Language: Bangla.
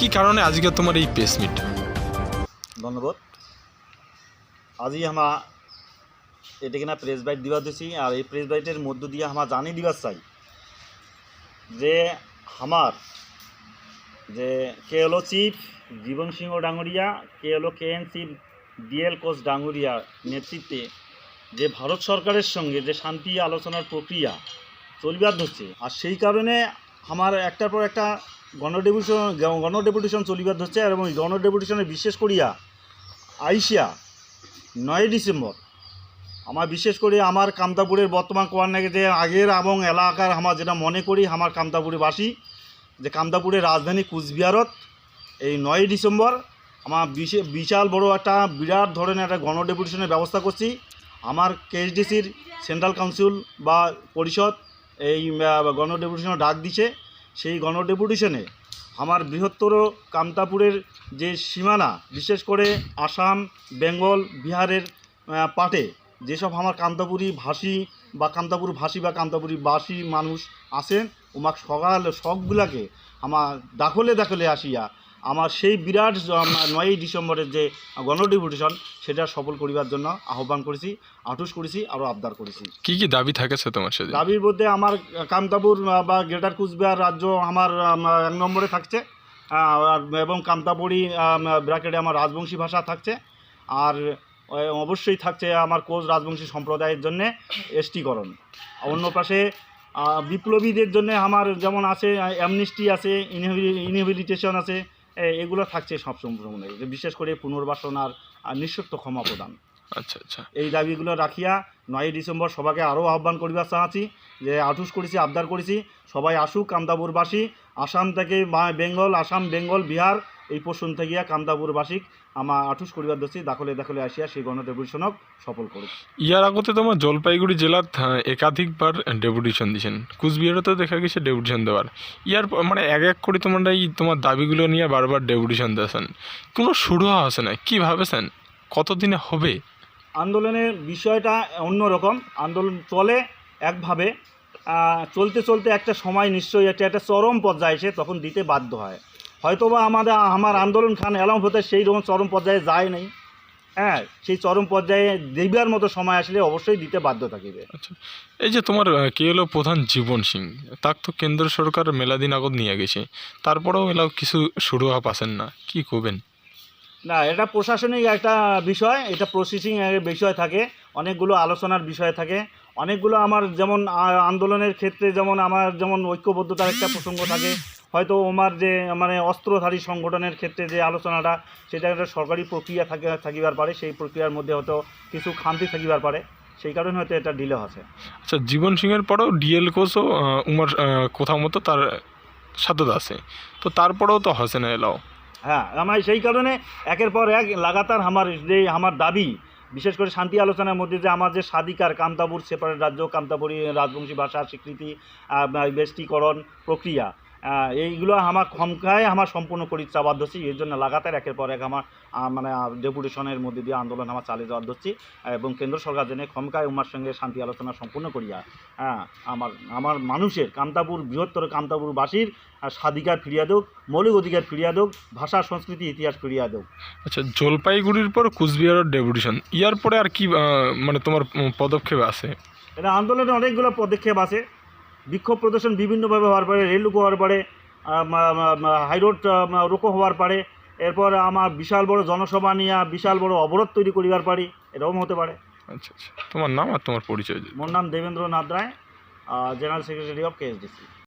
কি কারণে আজকে তোমার এই প্রেস মিট ধন্যবাদ। আজি আমা এটা কিনা প্রেস বাইট দিবা দিছি, আর এই প্রেস বাইটের মধ্য দিয়ে আমার জানি দিবার চাই যে আমার যে কে হলো চিফ জীবন সিংহ ডাঙ্গরিয়া কে হলো কে এন চিফ ডিএল কোচ ডাঙ্গরিয়া নেতৃত্বে যে ভারত সরকারের সঙ্গে যে শান্তি আলোচনার প্রক্রিয়া চলবার ধরছে। আর সেই কারণে আমার একটার পর একটা গণডেপুটেশন গণডেপুটেশন চলিবার ধরছে এবং গণডেপুটেশনে বিশেষ করিয়া আইসিয়া নয় ডিসেম্বর। আমার বিশেষ করে আমার কামতাপুরের বর্তমান কোয়ার্নাকে যে আগের এবং এলাকার আমার যেটা মনে করি আমার কামতাপুরেবাসী যে কামতাপুরের রাজধানী কুচবিহারত এই নয় ডিসেম্বর আমার বিশে- বিশাল বড় একটা বিরাট ধরনের একটা গণডেপুটেশনের ব্যবস্থা করছি। আমার কেএসডিসির সেন্ট্রাল কাউন্সিল বা পরিষদ এই আহ, গণডেপুটেশনে ডাক দিছে। সেই গণডেপুটেশনে আমার বৃহত্তর কামতাপুরের যে সীমানা, বিশেষ করে আসাম, বেঙ্গল, বিহারের পাটে যেসব আমার কান্তাপুরি ভাষী বা কান্তাপুর ভাষী বা কান্তাপুরি বাসী মানুষ আসেন ওমাক সকাল সবগুলাকে আমার দাখলে দাখলে আসিয়া আমার সেই বিরাট নয়ই ডিসেম্বরের যে গণডেপুটেশন সেটা সফল করিবার জন্য আহ্বান করেছি আটুস করেছি আরও আবদার করেছি। কি কি দাবি থাকেছে তোমার সেদিন? দাবির মধ্যে আমার কামতাপুর বা গ্রেটার কুচবিহার রাজ্য আমার এক নম্বরে থাকছে এবং কামতাপুরি ব্র্যাকেটে আমার রাজবংশী ভাষা থাকছে আর অবশ্যই থাকছে আমার কোচ রাজবংশী সম্প্রদায়ের জন্য এসটিকরণ অন্য পাশে বিপ্লবীদের জন্য আমার যেমন আছে অ্যামনিস্টি আছে ইনহেবিলিটেশন আছে এগুলো থাকছে সব সম্পূর্ণ বিশেষ করে পুনর্বাসন আর আর নিঃশর্ত ক্ষমা প্রদান। আচ্ছা আচ্ছা। এই দাবিগুলো রাখিয়া নয় ডিসেম্বর সবাইকে আরও আহ্বান করিবার চাহাছি যে আঠুস করেছি আবদার করেছি। সবাই আসুক কামদাপুরবাসী আসাম থেকে বেঙ্গল আসাম বেঙ্গল বিহার এই পোষণ থেকে কামতাপুরবাসীক আমার আঠুস করিবার দোষী দাখলে দাখলে আসিয়া সেই গণডেপুটেশনক সফল করুক ইয়ার আগতে তোমার জলপাইগুড়ি জেলার একাধিকবার ডেপুটেশন দিয়েছেন কুচবিহারেতেও দেখা গেছে ডেপুটেশন দেওয়ার। ইয়ার মানে এক এক করে তোমরা এই তোমার দাবিগুলো নিয়ে বারবার ডেপুটেশন দিয়েছেন। কোনো শুরু আছে না? কী ভাবেছেন? কতদিনে হবে? আন্দোলনের বিষয়টা অন্যরকম আন্দোলন চলে একভাবে। চলতে চলতে একটা সময় নিশ্চয়ই একটা একটা চরম পর্যায়ে এসে তখন দিতে বাধ্য হয়। হয়তোবা আমাদের আমার আন্দোলন খান এলাম হতে সেই রকম চরম পর্যায়ে যায় নাই। হ্যাঁ সেই চরম পর্যায়ে দিবার মতো সময় আসলে অবশ্যই দিতে বাধ্য থাকিবে আচ্ছা এই যে তোমার কে হলো প্রধান জীবন সিং তার তো কেন্দ্র সরকার মেলা দিন আগত নিয়ে গেছে তারপরেও এলাও কিছু শুরু হওয়া পাচ্ছেন না কি করবেন? না এটা প্রশাসনিক একটা বিষয় এটা প্রসেসিং বিষয় থাকে অনেকগুলো আলোচনার বিষয় থাকে অনেকগুলো আমার যেমন আন্দোলনের ক্ষেত্রে যেমন আমার যেমন ঐক্যবদ্ধতার একটা প্রসঙ্গ থাকে হয়তো ওমার যে মানে অস্ত্রধারী সংগঠনের ক্ষেত্রে যে আলোচনাটা সেটা একটা সরকারি প্রক্রিয়া থাকে থাকিবার পারে সেই প্রক্রিয়ার মধ্যে হয়তো কিছু খামতি থাকিবার পারে সেই কারণে হয়তো এটা ডিলে আছে আচ্ছা জীবন সিংয়ের পরেও ডিএল কোচও আহ, উমার কোথাও মতো তার সাথে আছে। তো তারপরেও তো হসে না এলাও। হ্যাঁ আমার সেই কারণে একের পর এক লাগাতার আমার যে আমার দাবি বিশেষ করে শান্তি আলোচনার মধ্যে যে আমার যে স্বাধিকার কামতাপুর সেপারেট রাজ্য কামতাপুরি রাজবংশী ভাষার স্বীকৃতি আহ, বেষ্টিকরণ প্রক্রিয়া এইগুলো আমার ক্ষমতায় আমার সম্পূর্ণ করি বাধ্য ধরছি এর জন্য লাগাতার একের পর এক আমার মানে ডেপুটেশনের মধ্যে দিয়ে আন্দোলন আমার চালিয়ে যাওয়ার ধরছি এবং কেন্দ্র সরকার জেনে ক্ষমতায় উমার সঙ্গে শান্তি আলোচনা সম্পূর্ণ করিয়া হ্যাঁ আমার আমার মানুষের কামতাপুর বৃহত্তর কামতাপুরবাসীর স্বাধিকার ফিরিয়া দেওক মৌলিক অধিকার ফিরিয়া দেওক ভাষা সংস্কৃতি ইতিহাস ফিরিয়া দেওক আচ্ছা জলপাইগুড়ির পর কুচবিহারের ডেপুটেশন ইয়ার পরে আর কি মানে তোমার পদক্ষেপ আছে? এটা আন্দোলনে অনেকগুলো পদক্ষেপ আছে বিক্ষোভ প্রদর্শন বিভিন্নভাবে হওয়ার পরে রেল রুকো হওয়ার পরে হাইরোড রুকো হওয়ার পরে এরপর আমার বিশাল বড় জনসভা নিয়ে বিশাল বড় অবরোধ তৈরি করিবার পারি এরকম হতে পারে। আচ্ছা আচ্ছা। তোমার নাম আর তোমার পরিচয়। মোর নাম Debendranath Roy general secretary of KSDC